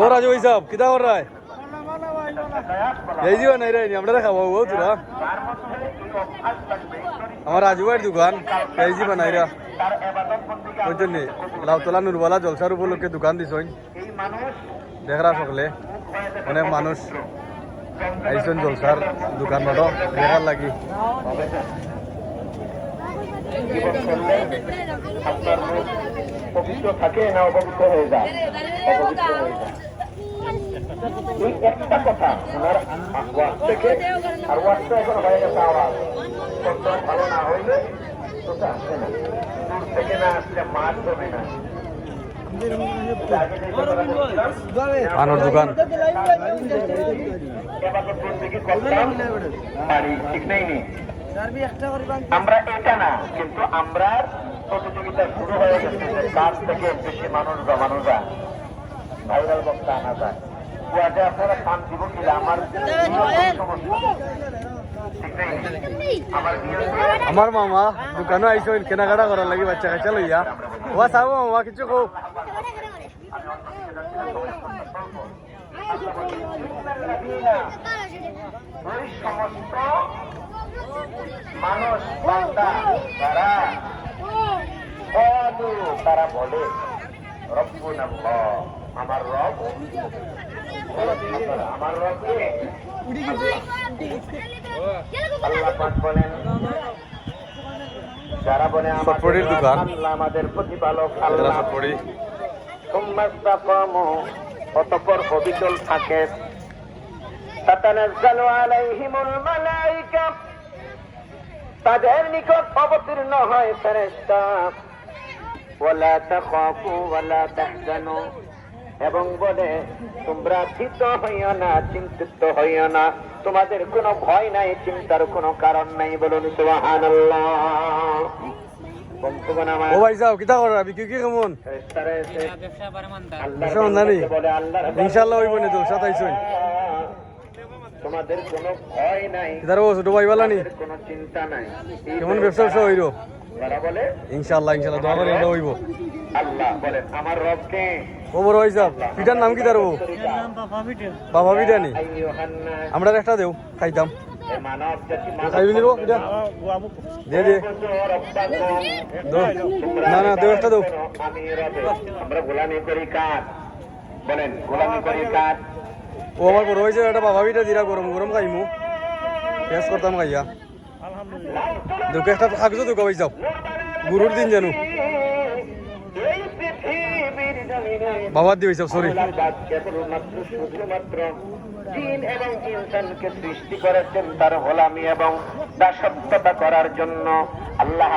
ও রাজু ভাই সাহেব কিতা কর রায়? এই জীবন নাই রে আমরা খাব ও তোরা আমার রাজু ভাইয়ের দোকান, এই জীবন নাই রা। ওই নি লাউতলা নুরবালা জলসার উপলক্ষে দোকান দিছ দেখরা সকলে, অনেক মানুষ আইসন জলসার দোকান বড় দেখার লাগি। আপনার পবিত্র থাকে না অপবিত্র হয়ে যায়? অপবিত্র হয়ে যায়। এই একটা কথা ওনার ওয়াজ থেকে আর ওয়াজটা এখন হয়ে গেছে আওয়াজ। ভালো না হইলে আসে না। দূর থেকে না আসলে মাছ হবে না। আনোর দোকান। আমরা এটা না কিন্তু আমরা প্রতিযোগিতা শুরু হয়ে গেছে যে কার থেকে বেশি মানুষ জমানো যায় ভাইরাল বক্তা আনা যায়। ওয়াজে আপনারা কান দিব কিনা আমার আমার মামা দোকানও আইসো কেনাকাটা করার লাগি বাচ্চা কাচ্চা লইয়া। ওয়া চাবো মামা কিছু কো সমস্ত মানুষ বান্দা তারা বলে রব্বুন আমার রব আমার রবকে আল্লাহ পাক বলেন যারা বলে আমাদের দোকান। আল্লাহ আমাদের প্রতিপালক আল্লাহ পড়ি অবিচল থাকে। তাতানাজ্জালু আলাইহিমুল মালাইকা তাদের নিকট অবতীর্ণ হয় ফেরেশতা। ওয়ালা তাখাফু ওয়ালা তাহজানু। এবং বলে তোমরা ভীত হইও না চিন্তিত হইও না। তোমাদের কোনো ভয় নাই চিন্তার কোনো কারণ নাই। বলুন সুবহানাল্লাহ। বন্ধুগণ ও ভাই সাহেব কিতা করা? বিক্রি কি কেমন? ইনশাআল্লাহ হইব না তো তোমাদের কোনো ভয় নাই। ছোট ভাই তোমাদের কোনো চিন্তা নাই। কেমন ব্যবসা ব্যবসা বলে ইনশাআল্লাহ দোয়া করি হইব। আল্লাহ বলেন আমার পিটার নাম কি বাবা? আমরা একটা দেও খাইতাম। খাইবি নিব এটা দে দে। না না দেও একটা দেও। আমি রবে আমরা গোলামি করি কাজ বলেন গোলামি করি কাজ ও আমার বড় হয়েছে একটা বাবা বিটা দিরা গরম গরম খাইমু। টেস্ট করতাম খাইয়া। দুকে একটা কাগজও দুকা ভাই যাও। গুরুর দিন জানু বাবার দিয়ে সব সরি এবং করার জন্য আল্লাহ